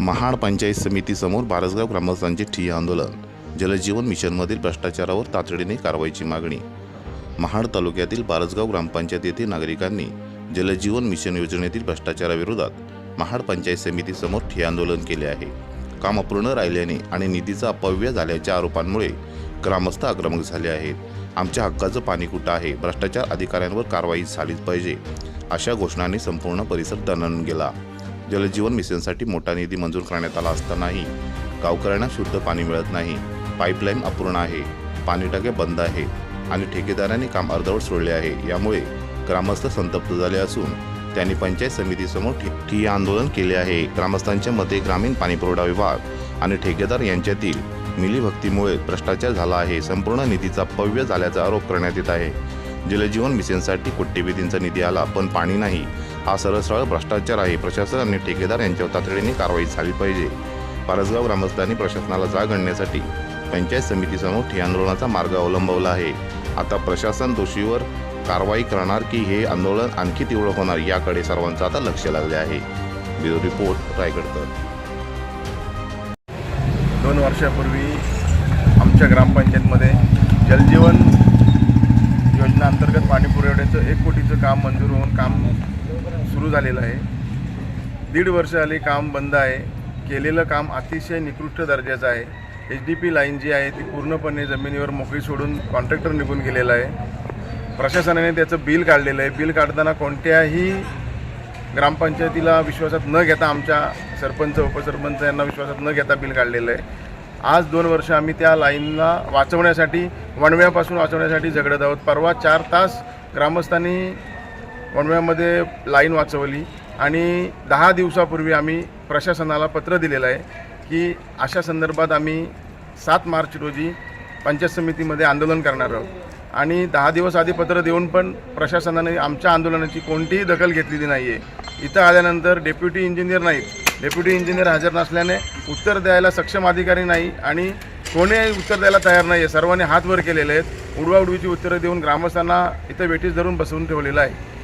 महाड पंचायत समितीसमोर बारसगाव ग्रामस्थांचे ठिय्या आंदोलन. जलजीवन मिशनमधील भ्रष्टाचारावर तातडीने कारवाईची मागणी. महाड तालुक्यातील बारसगाव ग्रामपंचायत येथे नागरिकांनी जलजीवन मिशन योजनेतील भ्रष्टाचाराविरोधात महाड पंचायत समितीसमोर ठिय्या आंदोलन केले आहे. काम अपूर्ण राहिल्याने आणि निधीचा अपव्यय झाल्याच्या आरोपांमुळे ग्रामस्थ आक्रमक झाले आहेत. आमच्या हक्काचं पाणी कुठं आहे? भ्रष्टाचार अधिकाऱ्यांवर कारवाई झालीच पाहिजे अशा घोषणांनी संपूर्ण परिसर दणून गेला. जलजीवन मिशनसाठी मोठा निधी मंजूर करण्यात आला असतानाही गावकऱ्यांना शुद्ध पाणी मिळत नाही. पाईपलाईन अपूर्ण आहे. पाणी टाके बंद आहे आणि ठेकेदारांनी काम अर्धवट सोडले आहे. यामुळे ग्रामस्थ संतप्त झाले असून त्यांनी पंचायत समितीसमोर ठिय्या आंदोलन केले आहे. ग्रामस्थांच्या मते ग्रामीण पाणीपुरवठा विभाग आणि ठेकेदार यांच्यातील मिलीभक्तीमुळे भ्रष्टाचार झाला आहे. संपूर्ण निधीचा पव्य झाल्याचा आरोप करण्यात येत आहे. जलजीवन मिशनसाठी कोट्यवधींचा निधी आला पण पाणी नाही. हा सरळ सरळ भ्रष्टाचार आहे. प्रशासन आणि ठेकेदार यांच्यावर तातडीने कारवाई झाली पाहिजे. पारसगाव ग्रामस्थांनी प्रशासनाला जाग आणण्यासाठी पंचायत समितीसमोर ठे आंदोलनाचा मार्ग अवलंबवला आहे. आता प्रशासन दोषीवर कारवाई करणार की हे आंदोलन आणखी तीव्र होणार याकडे सर्वांचं आता लक्ष लागले आहे. ब्युरो रिपोर्ट रायगडकर. दोन वर्षापूर्वी आमच्या ग्रामपंचायतमध्ये जलजीवन योजना अंतर्गत पाणी पुरवठ्याचं एक कोटीचं काम मंजूर होऊन काम सुरू झालेलं आहे. दीड वर्ष आली काम बंद आहे. केलेलं काम अतिशय निकृष्ट दर्जाचं आहे. एच डी पी लाईन जी आहे ती पूर्णपणे जमिनीवर मोकळी सोडून कॉन्ट्रॅक्टर निघून गेलेला आहे. प्रशासनाने त्याचं बिल काढलेलं आहे. बिल काढताना कोणत्याही ग्रामपंचायतीला विश्वासात न घेता आमच्या सरपंच उपसरपंच यांना विश्वासात न घेता बिल काढलेलं आहे. आज दोन वर्ष आम्ही त्या लाईनला वाचवण्यासाठी वणव्यापासून वाचवण्यासाठी झगडत आहोत. परवा चार तास ग्रामस्थांनी वणव्यामध्ये लाईन वाचवली आणि दहा दिवसापूर्वी आम्ही प्रशासनाला पत्र दिलेलं आहे की अशा संदर्भात आम्ही सात मार्च रोजी पंचायत समितीमध्ये आंदोलन करणार आहोत. आणि दहा दिवस आधी पत्र देऊन पण प्रशासनाने आमच्या आंदोलनाची कोणतीही दखल घेतलेली नाही आहे इथं आल्यानंतर डेप्युटी इंजिनियर नाहीत. डेप्युटी इंजिनियर हजर नसल्याने उत्तर द्यायला सक्षम अधिकारी नाही आणि कोणीही उत्तर द्यायला तयार नाही आहे सर्वांनी हात वर केलेले आहेत. उडवाउडवीची उत्तरं देऊन ग्रामस्थांना इथं वेटीस धरून बसवून ठेवलेलं आहे.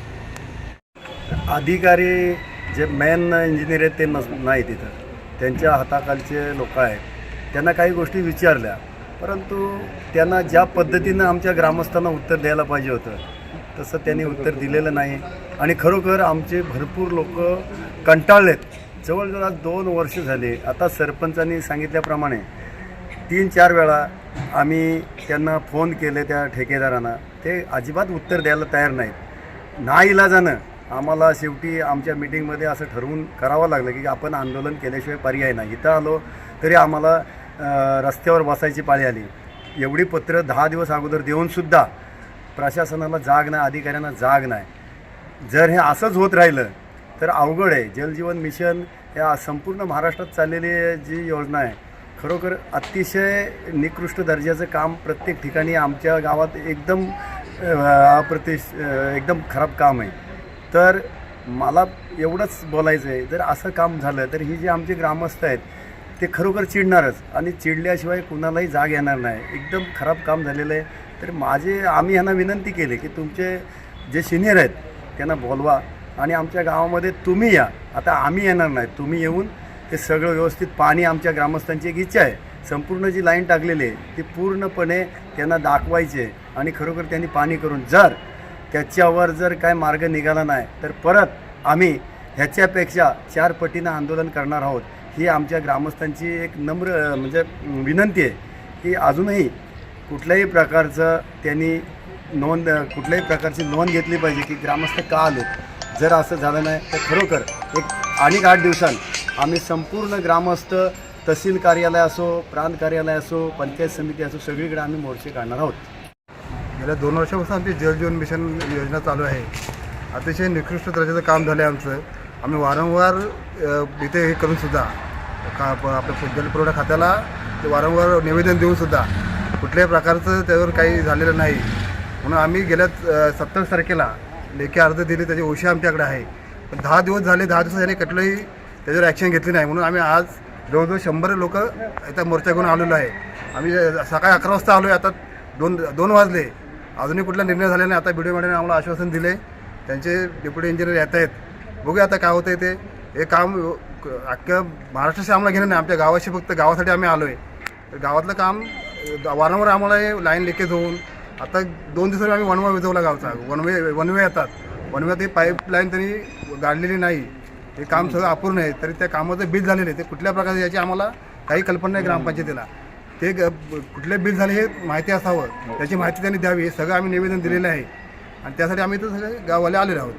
अधिकारी जे मेन इंजिनियर आहेत ते नस नाही तिथं. त्यांच्या हाताखालचे लोक आहेत. त्यांना काही गोष्टी विचारल्या. परंतु त्यांना ज्या पद्धतीनं आमच्या ग्रामस्थांना उत्तर द्यायला पाहिजे होतं तसं त्यांनी उत्तर दिलेलं नाही. आणि खरोखर आमचे भरपूर लोक कंटाळलेत. जवळजवळ आज दोन वर्ष झाले. आता सरपंचांनी सांगितल्याप्रमाणे तीन चार वेळा आम्ही त्यांना फोन केले त्या ठेकेदारांना. ते अजिबात उत्तर द्यायला तयार नाहीत. ना इलाजानं आम्हाला शेवटी आमच्या मिटिंगमध्ये असं ठरवून करावं लागलं की आपण आंदोलन केल्याशिवाय पर्याय नाही. इथं आलो तरी आम्हाला रस्त्यावर बसायची पाळी आली. एवढी पत्र दहा दिवस अगोदर देऊनसुद्धा प्रशासनाला जाग नाही अधिकाऱ्यांना जाग नाही. जर हे असंच होत राहिलं तर अवघड आहे. जलजीवन मिशन या संपूर्ण महाराष्ट्रात चाललेली जी योजना आहे खरोखर अतिशय निकृष्ट दर्जाचं काम प्रत्येक ठिकाणी आमच्या गावात एकदम अ, अप्रतिश एकदम खराब काम आहे. तर मला एवढंच बोलायचं आहे जर असं काम झालं तर ही जी आमचे ग्रामस्थ आहेत ते खरोखर चिडणारच. आणि चिडल्याशिवाय कुणालाही जाग येणार नाही. एकदम खराब काम झालेलं आहे. तर माझे आम्ही ह्यांना विनंती केली की तुमचे जे सिनियर आहेत त्यांना बोलवा. आणि आमच्या गावामध्ये तुम्ही या. आता आम्ही येणार नाही. तुम्ही येऊन ते सगळं व्यवस्थित पाणी आमच्या ग्रामस्थांची एक इच्छा आहे. संपूर्ण जी लाईन टाकलेली आहे ती पूर्णपणे त्यांना दाखवायची आहे. आणि खरोखर त्यांनी पाणी करून जर त्याच्यावर जर काय मार्ग निघाला नाही तर परत आम्ही ह्याच्यापेक्षा चार पटीनं आंदोलन करणार आहोत. ही आमच्या ग्रामस्थांची एक नम्र म्हणजे विनंती आहे की अजूनही कुठल्याही प्रकारचं त्यांनी नोंद कुठल्याही प्रकारची नोंद घेतली पाहिजे की ग्रामस्थ का आले. जर असं झालं नाही तर खरोखर एक आणि आठ दिवसांत आम्ही संपूर्ण ग्रामस्थ तहसील कार्यालय असो प्रांत कार्यालय असो पंचायत समिती असो सगळीकडे आम्ही मोर्चे काढणार आहोत. गेल्या दोन वर्षापासून आमची जलजीवन मिशन योजना चालू आहे. अतिशय निकृष्ट दर्जाचं काम झालं आहे आमचं. आम्ही वारंवार इथे हे करूनसुद्धा का आपल्या जलपुरवठा खात्याला ते वारंवार निवेदन देऊनसुद्धा कुठल्याही प्रकारचं त्यावर काही झालेलं नाही. म्हणून आम्ही गेल्या सत्तावीस तारखेला लेखी अर्ज दिले त्याची ओशी आमच्याकडे आहे. पण दहा दिवस झाले दहा दिवसात याने कुठलंही त्याच्यावर ॲक्शन घेतली नाही. म्हणून आम्ही आज जवळजवळ शंभर लोक इथं मोर्चा घेऊन आलेलो आहे. आम्ही सकाळी अकरा वाजता आलो आहे आता दोन दोन वाजले. अजूनही कुठला निर्णय झाला नाही. आता व्हिडिओ मॅडमने आम्हाला आश्वासन दिले त्यांचे डेप्युटी इंजिनियर येत आहेत. बघूया आता काय होतं ते. हे काम अख्ख्या महाराष्ट्राशी आम्हाला घेणं नाही. आमच्या गावाशी फक्त गावासाठी आम्ही आलो आहे गावातलं काम वारंवार आम्हाला हे लाईन लिकेज होऊन आता दोन दिवसांनी आम्ही वनवा विजवला गावचा. वनवे वनवे येतात. वनव्यात ही पाईपलाईन त्यांनी गाडलेली नाही. हे काम सगळं अपूर्ण आहे. तरी त्या कामाचं बीज झालेलं आहे. ते कुठल्या प्रकारचं याची आम्हाला काही कल्पना नाही ग्रामपंचायतीला. ते ग- कुठले बिल झाले हे माहिती असावं. त्याची माहिती त्यांनी द्यावी हे सगळं आम्ही निवेदन दिलेलं आहे. आणि त्यासाठी आम्ही तर सगळे गाववाले आलेलो आहोत.